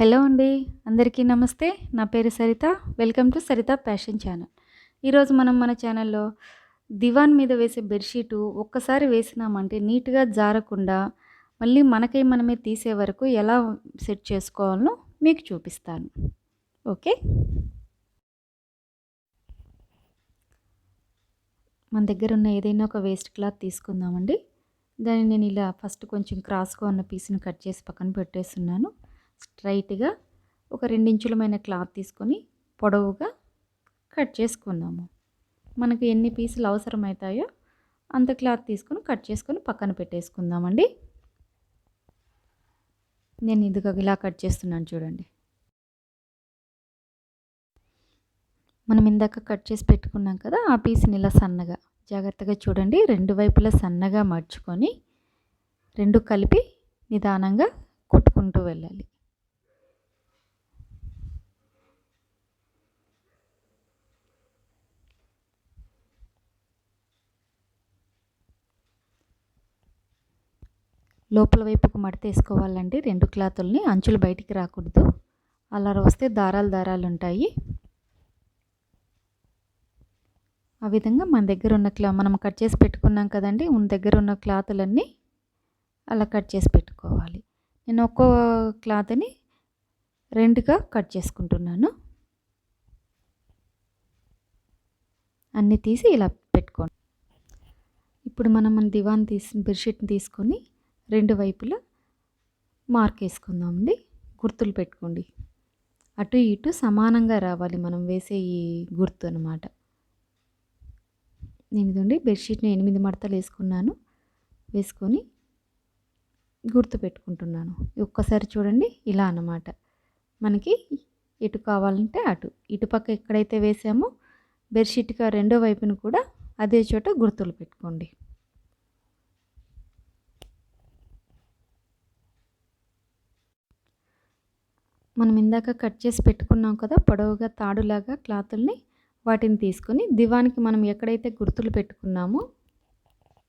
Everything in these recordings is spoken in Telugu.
హలో అండి అందరికీ నమస్తే. నా పేరు Saritha. Welcome to Saritha fashion channel. ఈరోజు మనం మన ఛానల్లో దివాన్ మీద వేసే బెడ్షీటు ఒక్కసారి వేసినామంటే నీట్గా జారకుండా మళ్ళీ మనకై మనమే తీసే వరకు ఎలా సెట్ చేసుకోవాలో మీకు చూపిస్తాను. ఓకే? మన దగ్గర ఉన్న ఏదైనా ఒక వేస్ట్ క్లాత్ తీసుకుందామండి. దాన్ని నేను ఇలా ఫస్ట్ కొంచెం క్రాస్గా ఉన్న పీస్ని కట్ చేసి పక్కన పెట్టేస్తున్నాను. స్ట్రైట్గా ఒక రెండించులమైన క్లాత్ తీసుకొని పొడవుగా కట్ చేసుకుందాము. మనకు ఎన్ని పీసులు అవసరమవుతాయో అంత క్లాత్ తీసుకొని కట్ చేసుకొని పక్కన పెట్టేసుకుందామండి. నేను ఇదిగా ఇలా కట్ చేస్తున్నాను చూడండి. మనం ఇందాక కట్ చేసి పెట్టుకున్నాం కదా ఆ పీస్ని ఇలా సన్నగా జాగ్రత్తగా చూడండి రెండు వైపులా సన్నగా మర్చుకొని రెండు కలిపి నిదానంగా కుట్టుకుంటూ వెళ్ళాలి. లోపల వైపుకు మడత వేసుకోవాలండి రెండు క్లాతుల్ని అంచులు బయటికి రాకూడదు. అలా వస్తే దారాలు దారాలు ఉంటాయి. ఆ విధంగా మన దగ్గర ఉన్న క్లా మనం కట్ చేసి పెట్టుకున్నాం కదండి మన దగ్గర ఉన్న క్లాతులన్నీ అలా కట్ చేసి పెట్టుకోవాలి. నేను ఒక్కో క్లాత్ని రెండుగా కట్ చేసుకుంటున్నాను. అన్నీ తీసి ఇలా పెట్టుకోండి. ఇప్పుడు మనం మన దివాన్ తీసి బెడ్షీట్ని తీసుకొని రెండు వైపులా మార్క్ వేసుకుందామండి. గుర్తులు పెట్టుకోండి. అటు ఇటు సమానంగా రావాలి మనం వేసే ఈ గుర్తు అనమాట నేను ఇదండి బెడ్షీట్ని ఎనిమిది మడతలు వేసుకున్నాను. వేసుకొని గుర్తు పెట్టుకుంటున్నాను. ఒక్కసారి చూడండి ఇలా అన్నమాట. మనకి ఇటు కావాలంటే అటు. ఇటుపక్క ఎక్కడైతే వేసామో బెడ్షీట్గా రెండో వైపును కూడా అదే చోట గుర్తులు పెట్టుకోండి. మనం ఇందాక కట్ చేసి పెట్టుకున్నాం కదా పొడవుగా తాడులాగా క్లాతుల్ని వాటిని తీసుకొని దివానికి మనం ఎక్కడైతే గుర్తులు పెట్టుకున్నామో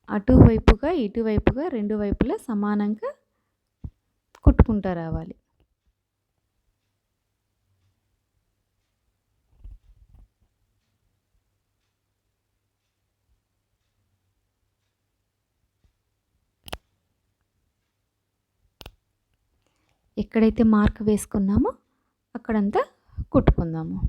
అటువైపుగా ఇటువైపుగా రెండు వైపులా సమానంగా కుట్టుకుంటూ రావాలి. ఎక్కడైతే మార్క్ వేసుకున్నామో అక్కడంతా కుట్టుకుందాము.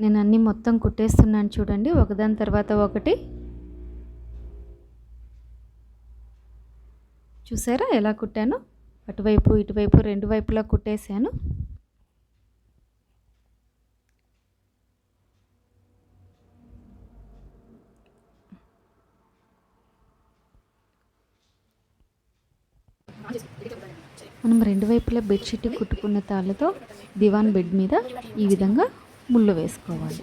నేను అన్నీ మొత్తం కుట్టేస్తున్నాను చూడండి. ఒకదాని తర్వాత ఒకటి. చూసారా ఎలా కుట్టాను? అటువైపు ఇటువైపు రెండు వైపులా కుట్టేశాను. మనం రెండు వైపులా బెడ్షీట్ కుట్టుకున్న తాళ్ళతో దివాన్ బెడ్ మీద ఈ విధంగా ముళ్ళు వేసుకోవాలి.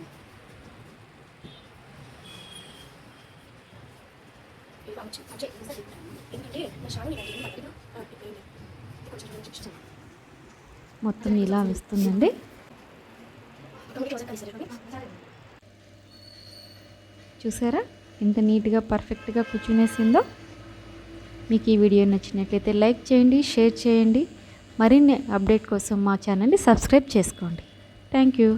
మొత్తం ఇలా వస్తుందండి. చూసారా? ఎంత నీట్గా పర్ఫెక్ట్గా కూర్చునేసిందో. మీకు ఈ వీడియో నచ్చినట్లయితే లైక్ చేయండి షేర్ చేయండి. మరిన్ని అప్డేట్ కోసం మా ఛానల్ని సబ్స్క్రైబ్ చేసుకోండి. Thank you.